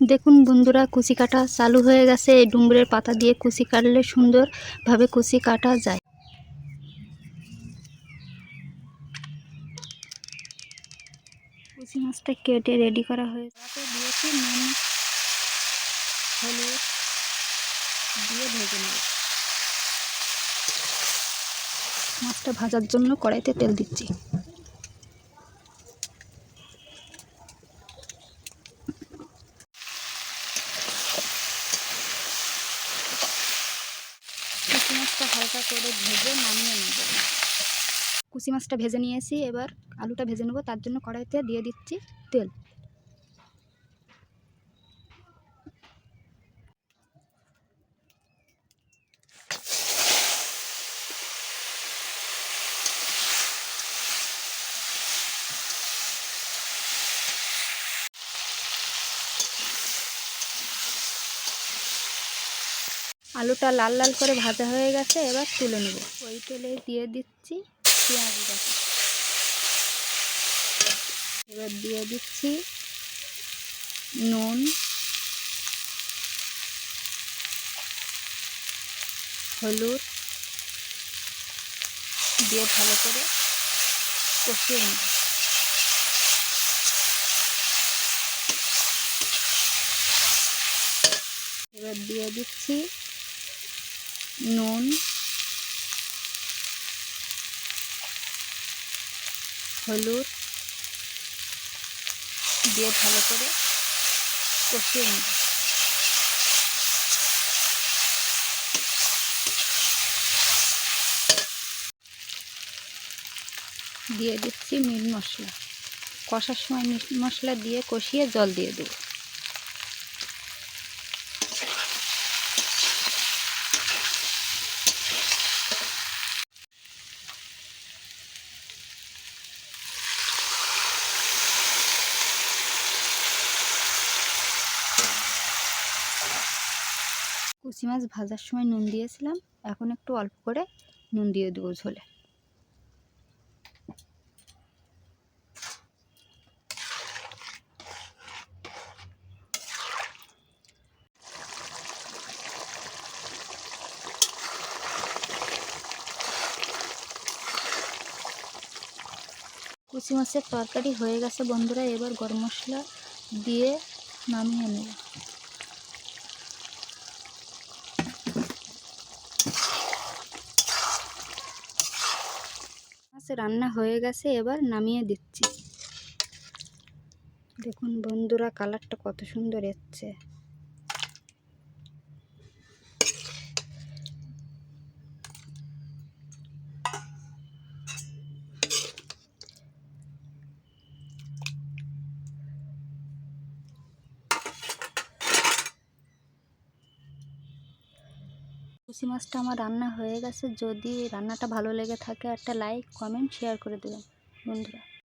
দেখুন বন্ধুরা, কুচি কাটা চালু হয়ে গেছে। এই ডুমুরের পাতা দিয়ে কুচি কাটলে সুন্দরভাবে কুচি কাটা যায়। কুচি মাছটা কেটে রেডি করা হয়েছে দিয়ে মাছটা ভাজার জন্য কড়াইতে তেল দিচ্ছি। কুচি মাছটা হালকা করে ভেজে নামিয়ে নেব। কুচি মাছটা ভেজে নিয়েছি, এবার আলুটা ভেজে নেব। তার জন্য কড়াইতে দিয়ে দিচ্ছি তেল। আলুটা লাল লাল করে ভাজা হয়ে গেছে, এবার তুলে নেব। ওই তেলে দিয়ে দিচ্ছি পেঁয়াজ বাটা। এবার দিয়ে দিচ্ছি নুন, হলুদ, দিয়ে ভালো করে কষিয়ে নেব। এবার দিয়ে দিচ্ছি নুন, হলুদ দিয়ে ভালো করে কষিয়ে নেব। দিয়ে দিচ্ছি মিট মশলা। কষার সময় মিট মশলা দিয়ে কষিয়ে জল দিয়ে দেবো। কুচি মাছ ভাজার সময় নুন দিয়েছিলাম। এখন একটু অল্প করে নুন দিয়ে দেবো ঝোলে। কুচি মাছের তরকারি হয়ে গেছে বন্ধুরা, এবার গরম মশলা দিয়ে নামিয়ে নেব। মাছ রান্না হয়ে গেছে এবার নামিয়ে দিচ্ছি। দেখুন বন্ধুরা কালারটা কত সুন্দর এসছে। কুচি মাছটা আমার রান্না হয়ে গেছে। যদি রান্নাটা ভালো লেগে থাকে একটা লাইক কমেন্ট শেয়ার করে দেবেন। বন্ধুরা।